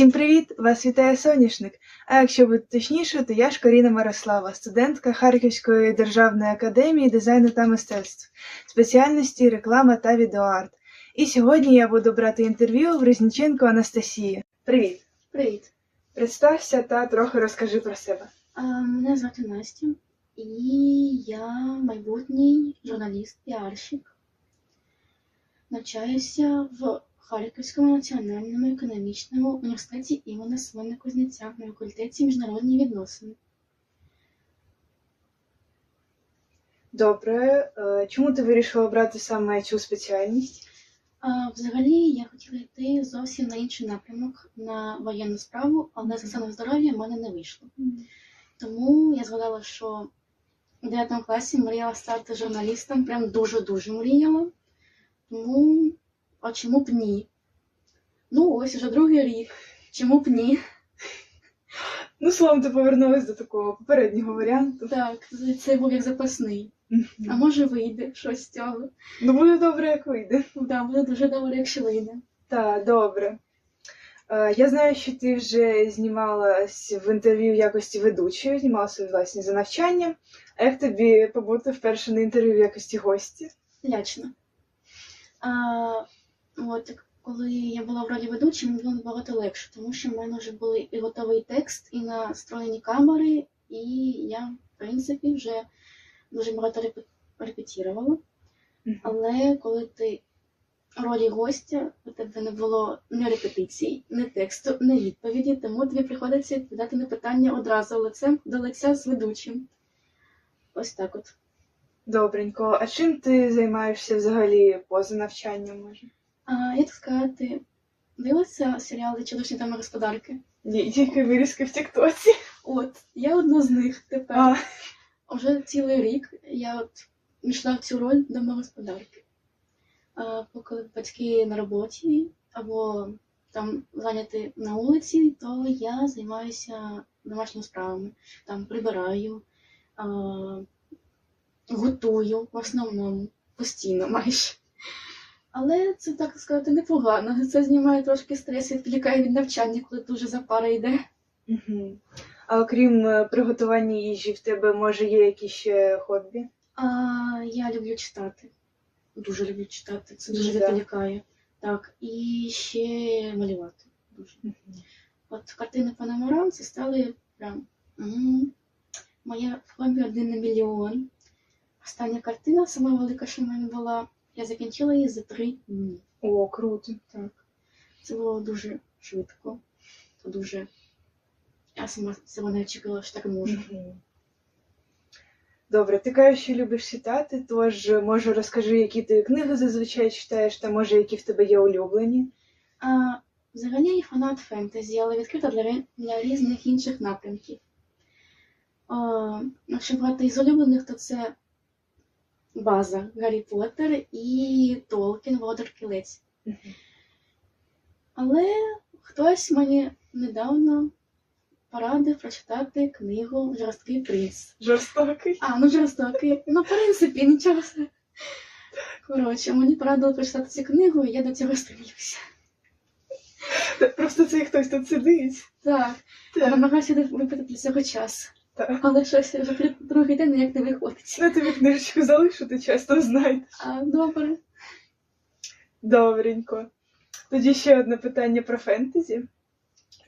Всім привіт! Вас вітає соняшник. А якщо бути точніше, то я ж Каріна Мирослава, студентка Харківської державної академії дизайну та мистецтв, спеціальності реклама та відеоарт. І сьогодні я буду брати інтерв'ю в Резніченко Анастасії. Привіт! Привіт. Представся та трохи розкажи про себе. А, Мене звати Настя, і я майбутній журналіст, піарщик. Навчаюся в Харківському національному економічному університеті імені Свина Кузнєця на факультеті міжнародні відносини. Добре, е, чому ти вирішила обрати саме цю спеціальність? А, взагалі я хотіла йти зовсім на інший напрямок на воєнну справу, але за станом здоров'я в мене не вийшло. Тому я згадала, що у 9 класі мріяла стати журналістом, прям дуже-дуже мріяла. Тому, а чому б ні? Ну, ось уже другий рік. Чому б ні? Ну, словом, ти повернулась до такого попереднього варіанту. Так, це був як запасний. А може вийде щось з цього? Ну, буде добре, як вийде. Да, буде дуже добре, якщо вийде. Так, добре. Е, Я знаю, що ти вже знімалась в інтерв'ю в якості ведучої, знімала свої власні за навчання. А як тобі побути вперше на інтерв'ю в якості гості? Лячно. А, от, коли я була в ролі ведучої, мені було набагато легше, тому що в мене вже були і готовий текст, і настроєні камери, і я, в принципі, вже дуже багато репе- репетірувала. Але коли ти в ролі гостя, у тебе не було ні репетицій, ні тексту, ні відповіді, тому тобі приходиться відповідати на питання одразу лицем до лиця з ведучим. Ось так от. Добренько. А чим ти займаєшся взагалі поза навчанням, може? А, як сказати, дивилася серіали «Чудові домогосподарки? Ні, тільки вирізки в Тіктоці. От, я одна з них тепер. А, Вже цілий рік я от йшла в цю роль домогосподарки. А, поки батьки на роботі або там зайняті на вулиці, то я займаюся домашніми справами. Там прибираю, а, готую в основному постійно майже. Але це так сказати непогано. Це знімає трошки стрес і відволікає від навчання, коли дуже запара йде. угу. а окрім е, приготування їжі, в тебе може є якісь ще хобі? А, я люблю читати. Дуже люблю читати. Це дуже Да. відволікає. Так, і ще малювати. Дуже. От картини по номерам це стали прям м, моє хобі один на мільйон. Остання картина, сама велика, що в мене була, я закінчила її за три дні. О, круто. Так. Це було дуже швидко. Дуже. Я сама себе не очікувала, що так. Мгм. Добре, ти кажеш, що любиш читати, тож може розкажи, які ти книги зазвичай читаєш, та може які в тебе є улюблені. А, взагалі я фанат фентезі, але відкрита для, для різних інших напрямків. А, якщо брати із улюблених, то це база Гаррі Поттер і Толкін Володар Кілець. Але хтось мені недавно порадив прочитати книгу Жорсткий принц. Жорстокий. А, ну жорстокий. Ну, в принципі, нічого. Коротше, мені порадили прочитати цю книгу, і я до цього стремлюся. Просто цей хтось тут сидить. Так, я Так. намагаюся випити для цього час. Так. Але щось вже другий день ніяк не виходить. Я тобі книжечку залишу, ти часто знайдеш. А, добре. Добренько. Тоді ще одне питання про фентезі.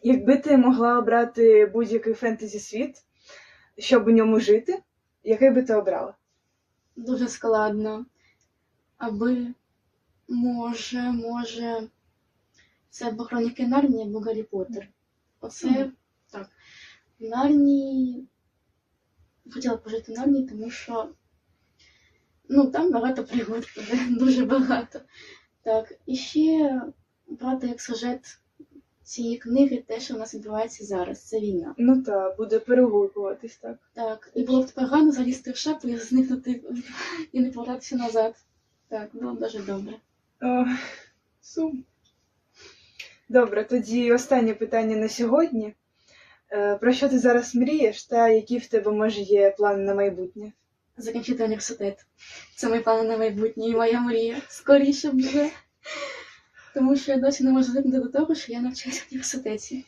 Якби ти могла обрати будь-який фентезі світ, щоб у ньому жити, який би ти обрала? Дуже складно. Аби може, може. Це або хроніки Нарнії, або Гаррі Поттер. Оце Мгм. так. Нарнії хотіла пожити в Нарнії, тому що ну, там багато пригод буде, дуже багато. Так, і ще брати як сюжет цієї книги те, що в нас відбувається зараз, це війна. Ну так, буде перегукуватись так. Так, і було б погано залізти в шапку і зникнути і не повертатися назад. Так, було б дуже добре. О, сум. Добре, тоді останнє питання на сьогодні. Е, Про що ти зараз мрієш та які в тебе може є плани на майбутнє? Закінчити університет. Це мої плани на майбутнє і моя мрія. Скоріше б вже. Тому що я досі не можу звикнути до того, що я навчаюся в університеті.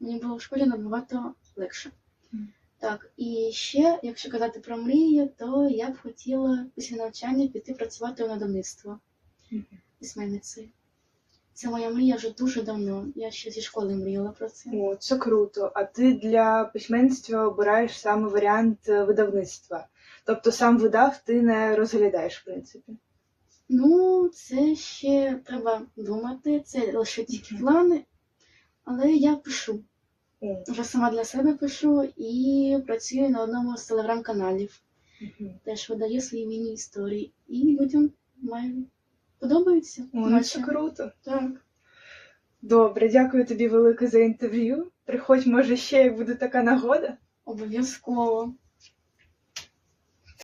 Мені було в школі набагато легше. Так, і ще, якщо казати про мрії, то я б хотіла після навчання піти працювати у надавництво Мгм. письменниці. Це моя мрія вже дуже давно. Я ще зі школи мріяла про це. О, це круто. А ти для письменництва обираєш саме варіант е, видавництва. Тобто сам видав ти не розглядаєш, в принципі. Ну, це ще треба думати, це лише тільки плани. Але я пишу. Вже сама для себе пишу і працюю на одному з телеграм-каналів. Теж видаю свої міні-історії. І людям має подобається. О, ну наче. круто. Так. Добре, дякую тобі велике за інтерв'ю. Приходь, може, ще як буде така нагода. Обов'язково.